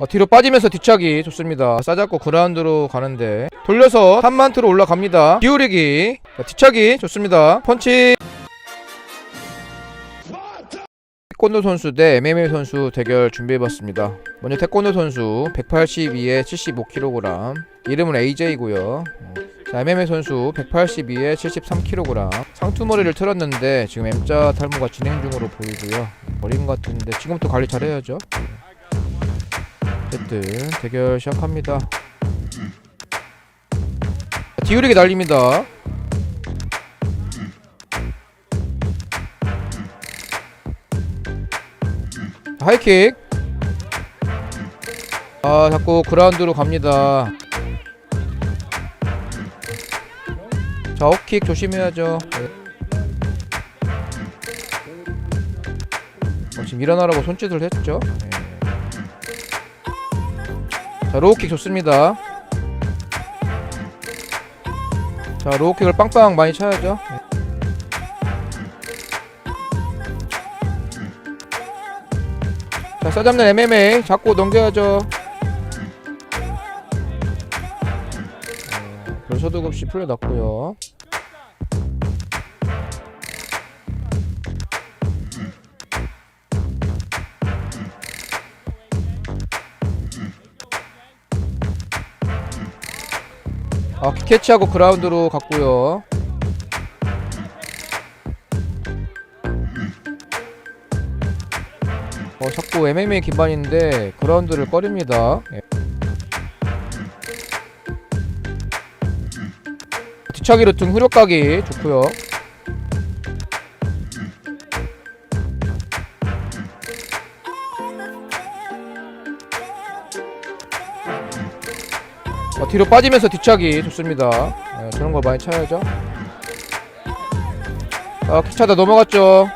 어, 뒤로 빠지면서 뒤차기 좋습니다. 싸잡고 그라운드로 가는데 돌려서 한만트로 올라갑니다. 기울이기 자, 뒤차기 좋습니다. 펀치 태권도 선수 대 MMA 선수 대결 준비해봤습니다. 먼저 태권도 선수 182에 75kg 이름은 AJ고요. 자, MMA 선수 182에 73kg 상투머리를 틀었는데 지금 M자 탈모가 진행 중으로 보이고요. 것 같은데 지금부터 관리 잘해야죠. 어쨌든 대결 시작합니다. 기울이게 날립니다. 하이킥. 아 자꾸 그라운드로 갑니다. 자 옥킥 조심해야죠. 네. 어, 지금 일어나라고 손짓을 했죠. 네. 자 로우킥 좋습니다. 자 로우킥을 빵빵 많이 쳐야죠. 네. 자 싸잡는 MMA 잡고 넘겨야죠. 어, 별 소득 없이 풀려났고요. 아 캐치하고 그라운드로 갔고요. 어 자꾸 MMA 기반인데 그라운드를 꺼립니다. 예. 뒤차기로 등 후려가기 좋고요. 뒤로 빠지면서 뒤차기 좋습니다. 예, 저런 거 많이 쳐야죠. 아, 키차다 넘어갔죠.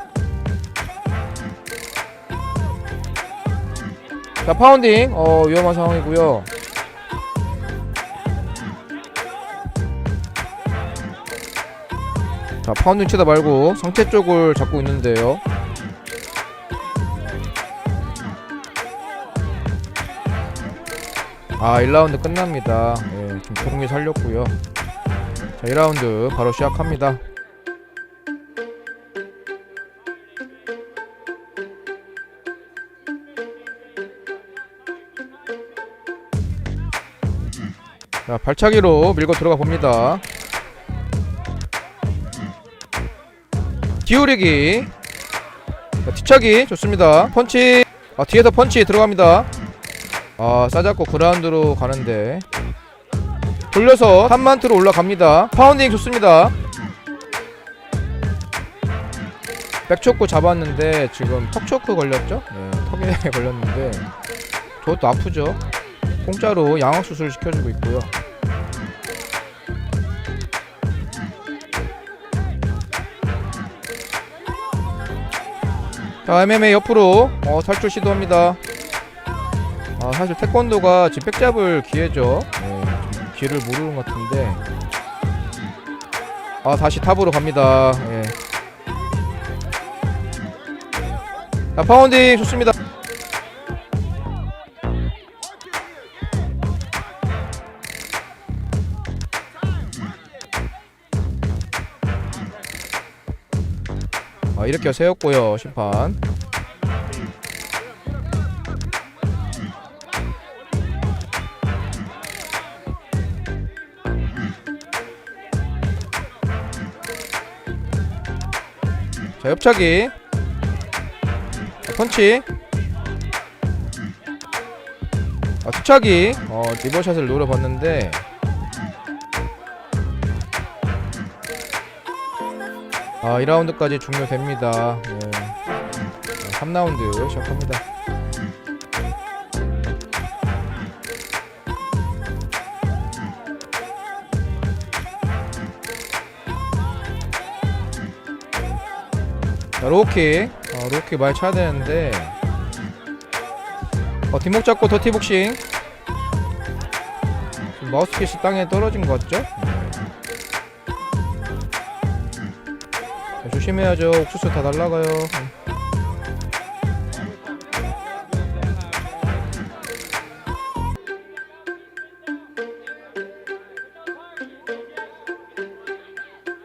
자, 파운딩. 어, 위험한 상황이고요. 자, 파운딩 치다 말고 상체 쪽을 잡고 있는데요. 아 1라운드 끝납니다. 예, 좀 조용히 살렸고요. 자 2라운드 바로 시작합니다. 자 발차기로 밀고 들어가 봅니다. 기울이기. 자, 뒤차기 좋습니다. 펀치. 아 뒤에서 펀치 들어갑니다 아 싸잡고 그라운드로 가는데. 돌려서 한만트로 올라갑니다. 파운딩 좋습니다. 백초크 잡았는데 지금 턱초크 걸렸죠? 네, 턱에 걸렸는데. 저것도 아프죠? 공짜로 양악수술 시켜주고 있고요. 자 MMA 옆으로 어, 탈출 시도합니다 아 사실 태권도가 지금 백잡을 기회죠. 네, 좀 기회를 모르는 것 같은데. 아 다시 탑으로 갑니다. 예. 자 파운딩 좋습니다. 아 이렇게 세웠고요 심판 자 옆차기. 자, 펀치. 아 투차기. 어 리버샷을 노려봤는데. 아 2라운드까지 종료됩니다. 예. 자, 3라운드 시작합니다 자, 로키. 아, 로우킥 많이 쳐야 되는데. 어, 뒷목 잡고 더티복싱. 마우스피스 땅에 떨어진 것 같죠? 자, 조심해야죠. 옥수수 다 날라가요.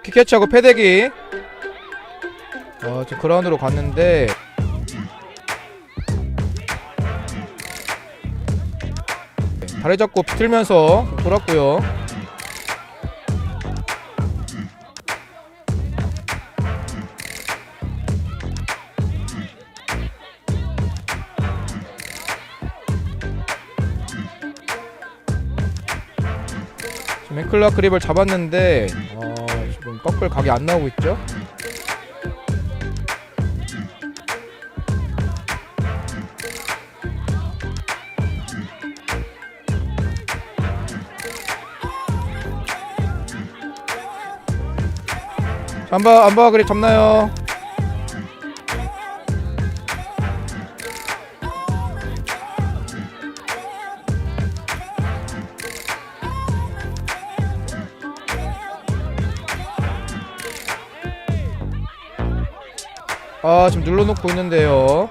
키캐치하고 패대기. 어 지금 그라운드로 갔는데. 다리 잡고 비틀면서 돌았고요. 앵클라 그립을 잡았는데 어, 지금 거꾸로 각이 안 나오고 있죠 안바 안바 그립 잡나요? 아 지금 눌러놓고 있는데요.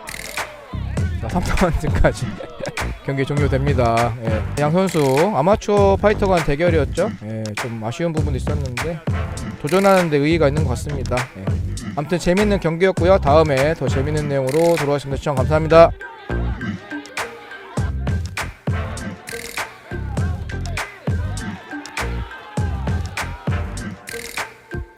자 3라운드까지 경기 종료됩니다. 예. 양 선수 아마추어 파이터 간 대결이었죠. 예, 좀 아쉬운 부분도 있었는데 도전하는 데 의의가 있는 것 같습니다. 예. 아무튼 재밌는 경기였고요. 다음에 더 재밌는 내용으로 돌아오겠습니다. 시청 감사합니다.